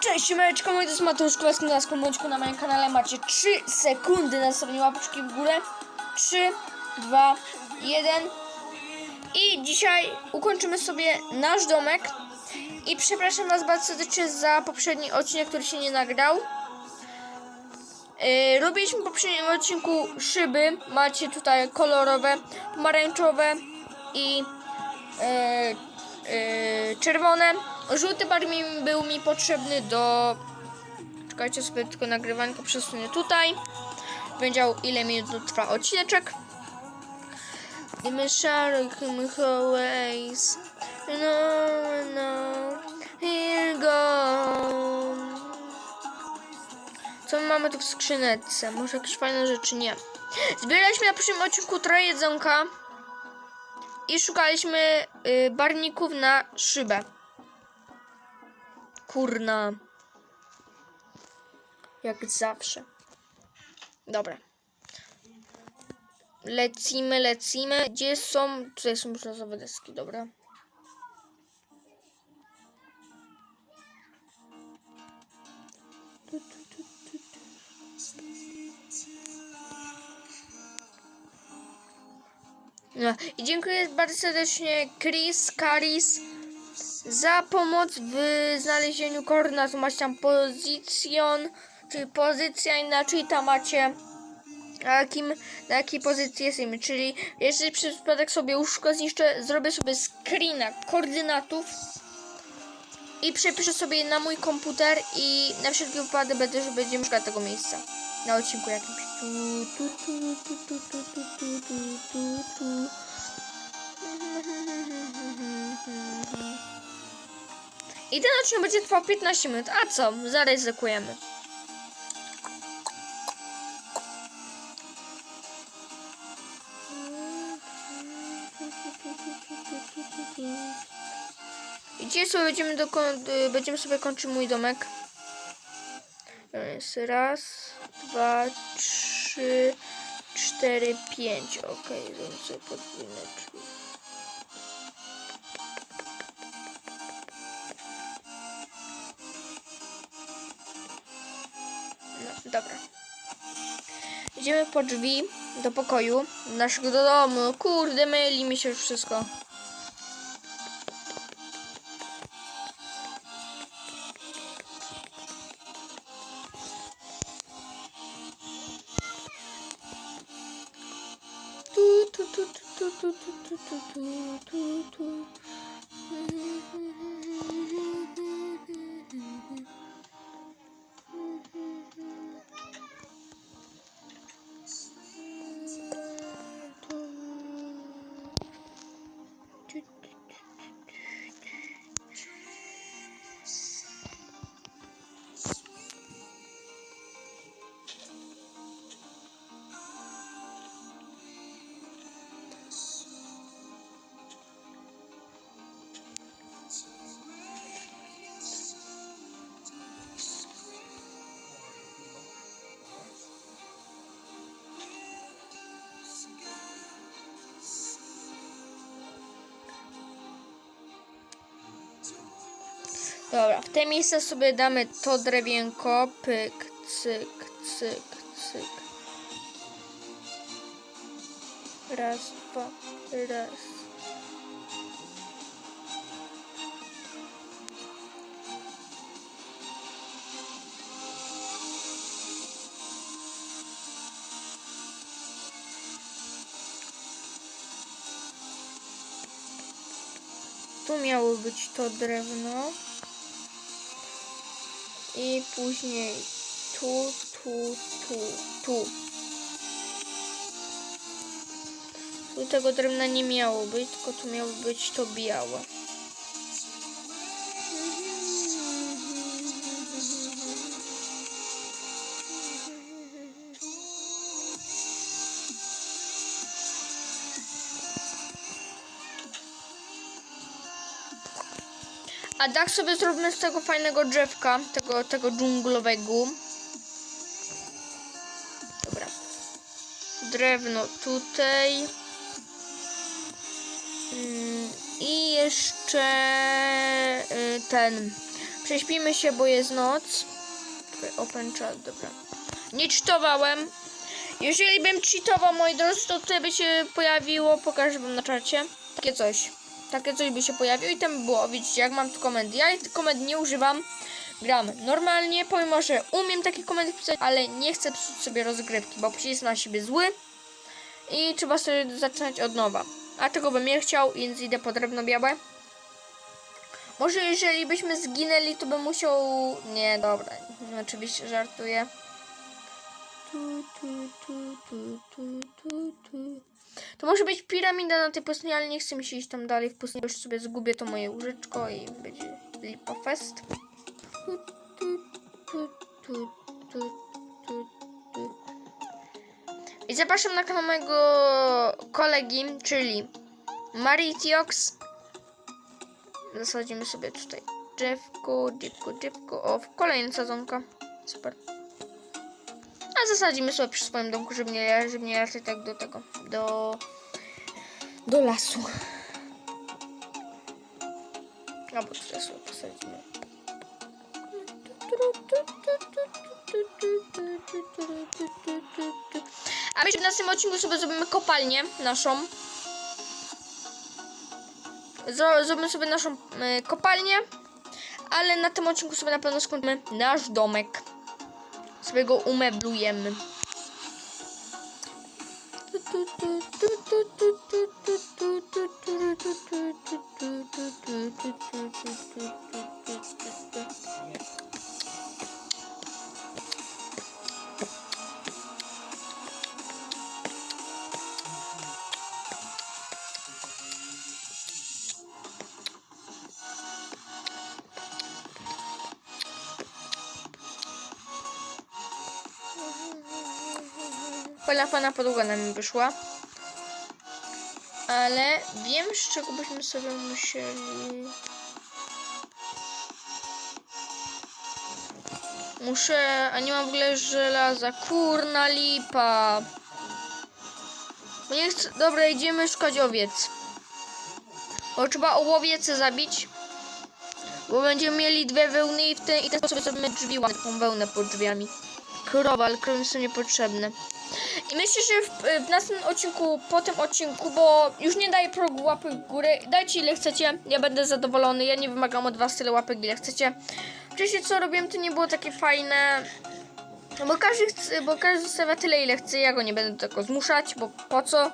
Cześć, siemeczko, moi to jest Mateusz Kowalski na na moim kanale. Macie 3 sekundy na stawienie łapeczki w górę. 3, 2, 1. I dzisiaj ukończymy sobie nasz domek. I przepraszam Was bardzo serdecznie za poprzedni odcinek, który się nie nagrał. Yy, robiliśmy w poprzednim odcinku szyby. Macie tutaj kolorowe, pomarańczowe i yy, yy, czerwone. Żółty barwnik był mi potrzebny do. Czekajcie sobie tylko nagrywanko przesunę tutaj. Wiedział ile minut trwa odcineczek. I my sharing always. No, no, here go. Co my mamy tu w skrzyneczce? Może jakieś fajne rzeczy? Nie. Zbieraliśmy na pierwszym odcinku trochę jedzonka i szukaliśmy y, barników na szybę. Kurna. Jak zawsze. Dobra. Lecimy, lecimy. Gdzie są? Tutaj są brzozowe deski, dobra. No. I dziękuję bardzo serdecznie Chris, Karis za pomoc w znalezieniu koordynatu. Macie tam pozycjon, czyli pozycja, inaczej tam macie na, jakim, na jakiej pozycji jesteśmy. Czyli jeżeli przez przypadek sobie łóżko zniszczę, zrobię sobie screena koordynatów i przepiszę sobie na mój komputer i na wszelki wypadek będę, że będziemy szukać tego miejsca. Na odcinku jakimś. I ten odcinek będzie trwał 15 minut. A co? Zaryzykujemy. I dzisiaj sobie będziemy, y, będziemy sobie kończyć mój domek. Jest raz, dwa, trzy, cztery, pięć. Okej, zrobię sobie podwójne. Dobra. Idziemy po drzwi do pokoju naszego do domu. Kurde, myli mi się już wszystko. Tu, tu, tu, tu, tu, tu, tu, tu, tu, tu, tu. Dobra, w te miejsce sobie damy to drewienko. Pyk, cyk, cyk, cyk. Raz, dwa, raz. Tu miało być to drewno. I później tu, tu, tu, tu. Tu tego drewna nie miało być, tylko tu miało być to białe. A dach sobie zróbmy z tego fajnego drzewka, tego, tego dżunglowego. Dobra. Drewno tutaj. Mm, I jeszcze y, ten Prześpimy się, bo jest noc. Open chat, dobra. Nie cheatowałem. Jeżeli bym cheatował, moi drodzy, to tutaj by się pojawiło, pokażę wam na czacie. Takie coś. Takie coś by się pojawiło i tam by było, widzicie, jak mam tu komendy. Ja tych komend nie używam. Gram normalnie, pomimo, że umiem takie komendy pisać, ale nie chcę psuć sobie rozgrywki, bo jest na siebie zły i trzeba sobie zaczynać od nowa. A tego bym nie chciał, więc idę po drewno białe. Może jeżeli byśmy zginęli, to bym musiał... Nie, dobra, oczywiście żartuję. To może być piramida na tej pustyni, ale nie chcę mi się iść tam dalej w pustyni, bo już sobie zgubię to moje łóżeczko i będzie lipa fest. I zapraszam na kanał mojego kolegi, czyli Maritiox. Zasadzimy sobie tutaj drzewko, drzewko, drzewko. O, kolejny sadzonka. Super. A zasadzimy sobie przy swoim domku, żeby nie, żeby nie latać tak do tego, do, do lasu. Albo tutaj sobie posadzimy. A my w następnym odcinku sobie zrobimy kopalnię naszą. Zro- Zrobimy sobie naszą y, kopalnię, ale na tym odcinku sobie na pewno skończymy nasz domek. Sobie go umeblujemy. Fajna, fajna podłoga nam wyszła. Ale wiem, z czego byśmy sobie musieli... Muszę... A nie mam w ogóle żelaza. Kurna lipa. Bo nie chcę... Dobra, idziemy szukać owiec. Bo trzeba ołowiece zabić. Bo będziemy mieli dwie wełny i w ten, i ten sposób sobie drzwi ładne, wełnę pod drzwiami. Krowa, ale krowy są niepotrzebne. I myślę, że w, w następnym odcinku, po tym odcinku, bo już nie daję progu łapy w górę, dajcie ile chcecie, ja będę zadowolony, ja nie wymagam od was tyle łapek ile chcecie. Wcześniej co robiłem, to nie było takie fajne, bo każdy, chce, bo każdy zostawia tyle ile chce, ja go nie będę do tego zmuszać, bo po co?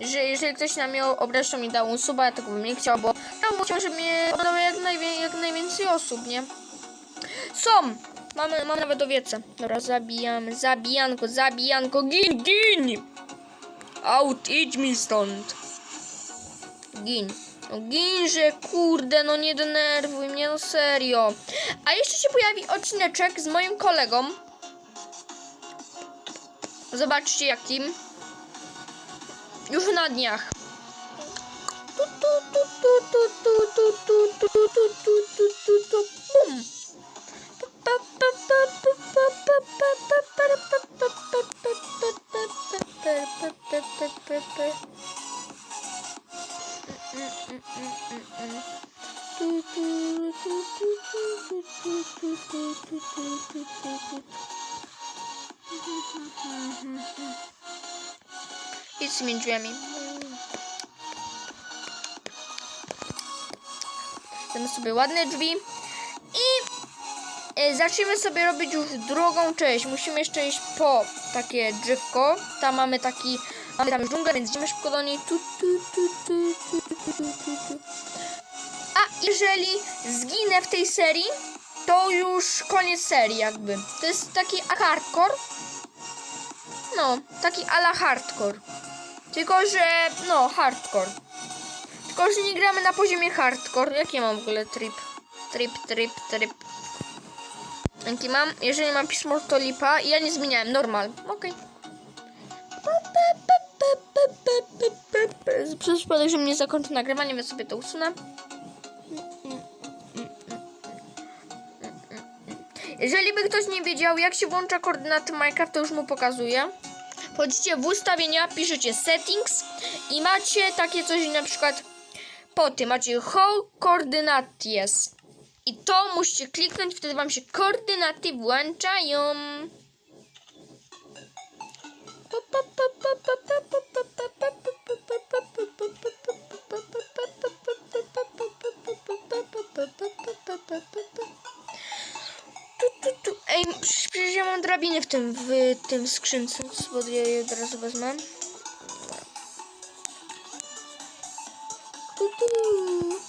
Że jeżeli ktoś na mnie obrażał mi dał suba, ja tego bym nie chciał, bo tam chciał, żeby mnie oglądało jak, najwię- jak najwięcej osób, nie? Są! Mamy, mamy nawet owiece. Dobra, zabijamy. Zabijanko, zabijanko. Gin, gin! Out, idź mi stąd. Gin. No ginże, kurde, no nie denerwuj mnie, no serio. A jeszcze się pojawi odcineczek z moim kolegą. Zobaczcie jakim. Już na dniach. Tu, py, py, py. Idź sobie ładne drzwi. I y, zaczniemy sobie robić już drugą część. Musimy jeszcze iść po takie drzewko. Tam mamy taki Mamy tam już dżunglę, więc idziemy szybko do niej. Tu, tu, tu, tu, tu, tu, tu, tu. A jeżeli zginę w tej serii, to już koniec serii jakby. To jest taki hardcore. No, taki ala hardcore. Tylko, że no, hardcore. Tylko, że nie gramy na poziomie hardcore. Jaki mam w ogóle trip? Trip, trip, trip. Jaki mam? Jeżeli mam pismo, to lipa. Ja nie zmieniałem, normal. Okej. Okay. Przez przypadek, że mnie zakończy nagrywanie, więc sobie to usunę. Jeżeli by ktoś nie wiedział, jak się włącza koordynaty Minecraft, to już mu pokazuję. Wchodzicie w ustawienia, piszecie settings i macie takie coś na przykład po tym macie how coordinate jest. I to musicie kliknąć, wtedy wam się koordynaty włączają. Tu, tu. Ej, przecież ja mam drabiny w tym, w tym skrzynce, bo ja je od razu wezmę. Tu, tu.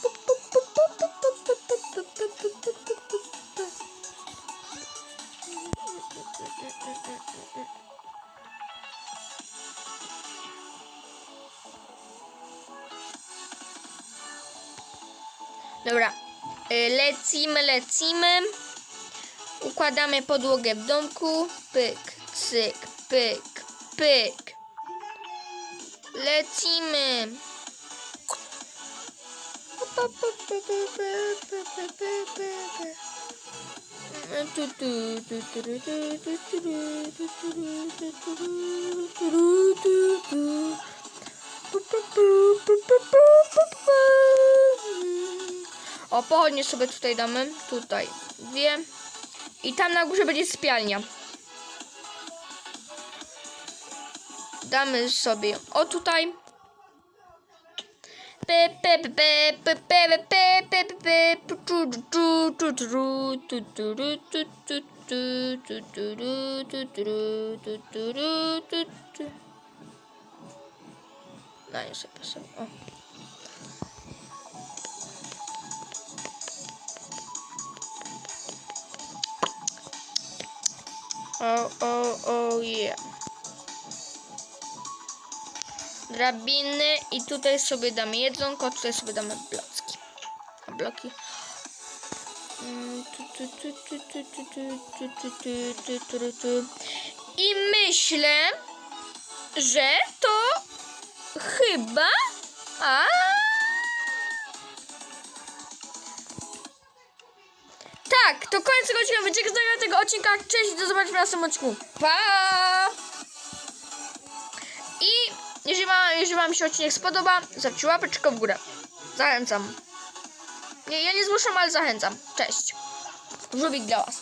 Dobra, y, lecimy, lecimy. Układamy podłogę w domku. Pyk, cyk, pyk, pyk. Lecimy. O, pochodnie sobie tutaj damy. Tutaj dwie. I tam na górze będzie sypialnia. pochodnie sobie tutaj damy. Tutaj dwie. I tam na górze będzie spialnia. Damy sobie o tutaj. Daj sobie, sobie. O. Oh, oh, oh, yeah. Drabiny i tutaj sobie damy jedzonko, tutaj sobie damy blocki. A bloki... I myślę, że to chyba... A, Tak, to koniec tego odcinka. Wyczekajcie tego odcinka. Cześć, do zobaczenia w następnym odcinku. Pa! I jeżeli, ma, jeżeli wam się odcinek spodoba, zostawcie łapeczkę w górę. Zachęcam. Nie, ja nie zmuszam, ale zachęcam. Cześć. Żółwik dla was.